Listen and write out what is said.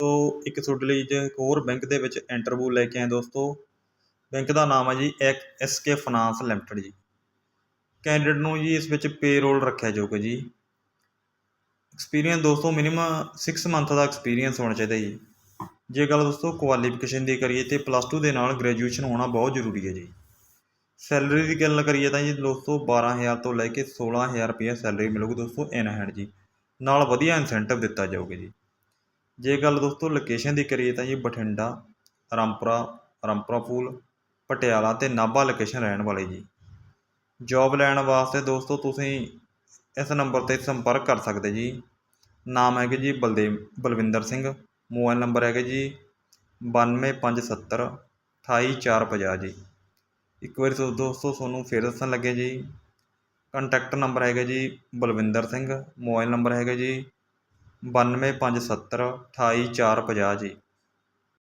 ਸੋ ਇੱਕ ਤੁਹਾਡੇ ਲਈ ਜੇ ਇੱਕ ਹੋਰ ਬੈਂਕ ਦੇ ਵਿੱਚ ਇੰਟਰਵਿਊ ਲੈ ਕੇ ਆਏ ਦੋਸਤੋ, ਬੈਂਕ ਦਾ ਨਾਮ ਹੈ ਜੀ ਐਸ ਕੇ ਫਾਈਨਾਂਸ ਲਿਮਟਿਡ ਜੀ। ਕੈਂਡੀਡੇਟ ਨੂੰ ਜੀ ਇਸ ਵਿੱਚ ਪੇਰੋਲ ਰੱਖਿਆ ਜਾਊਗਾ ਜੀ ਐਕਸਪੀਰੀਅੰਸ ਦੋਸਤੋ ਮਿਨੀਮਮ 6 ਮੰਥ ਦਾ ਐਕਸਪੀਰੀਅੰਸ ਹੋਣਾ ਚਾਹੀਦਾ ਜੀ। ਜੇ ਗੱਲ ਦੋਸਤੋ ਕੁਆਲੀਫਿਕੇਸ਼ਨ ਦੀ ਕਰੀਏ ਤੇ ਪਲੱਸ 2 ਦੇ ਨਾਲ ਗ੍ਰੈਜੂਏਸ਼ਨ ਹੋਣਾ ਬਹੁਤ ਜ਼ਰੂਰੀ ਹੈ ਜੀ। ਸੈਲਰੀ ਦੀ ਗੱਲ ਕਰੀਏ ਤਾਂ ਜੀ ਦੋਸਤੋ 12000 ਤੋਂ ਲੈ ਕੇ 16000 ਰੁਪਏ ਸੈਲਰੀ ਮਿਲੂਗੀ ਦੋਸਤੋ ਇਨ ਹੈਂਡ ਜੀ। ਨਾਲ ਵਧੀਆ ਇਨਸੈਂਟਿਵ ਦਿੱਤਾ ਜਾਊਗਾ ਜੀ। ਜੇ ਗੱਲ ਦੋਸਤੋ ਲੋਕੇਸ਼ਨ ਦੀ ਕਰੀਏ ਤਾਂ ਜੀ ਬਠਿੰਡਾ, ਰਾਮਪੁਰਾ ਰਾਮਪੁਰਾ ਫੂਲ ਪਟਿਆਲਾ ਤੇ ਨਾਭਾ ਲੋਕੇਸ਼ਨ ਰਹਿਣ ਵਾਲੇ ਜੀ। ਜੌਬ ਲੈਣ ਵਾਸਤੇ ਦੋਸਤੋ ਤੁਸੀਂ ਇਸ ਨੰਬਰ 'ਤੇ ਸੰਪਰਕ ਕਰ ਸਕਦੇ ਜੀ। ਨਾਮ ਹੈਗੇ ਜੀ ਬਲਦੇਵ ਬਲਵਿੰਦਰ ਸਿੰਘ, ਮੋਬਾਈਲ ਨੰਬਰ ਹੈਗੇ ਜੀ ਬਾਨਵੇਂ ਪੰਜ ਸੱਤਰ, ਅਠਾਈ ਚਾਰ ਪੰਜਾਹ ਜੀ। ਇੱਕ ਵਾਰੀ ਦੋਸਤੋ ਤੁਹਾਨੂੰ ਫਿਰ ਦੱਸਣ ਲੱਗੇ ਜੀ। ਕੰਟੈਕਟ ਨੰਬਰ ਹੈਗਾ ਜੀ ਬਲਵਿੰਦਰ ਸਿੰਘ, ਮੋਬਾਈਲ ਨੰਬਰ ਹੈਗਾ ਜੀ ਬਾਨਵੇਂ ਪੰਜ ਸੱਤਰ ਅਠਾਈ ਚਾਰ ਪੰਜਾਹ ਜੀ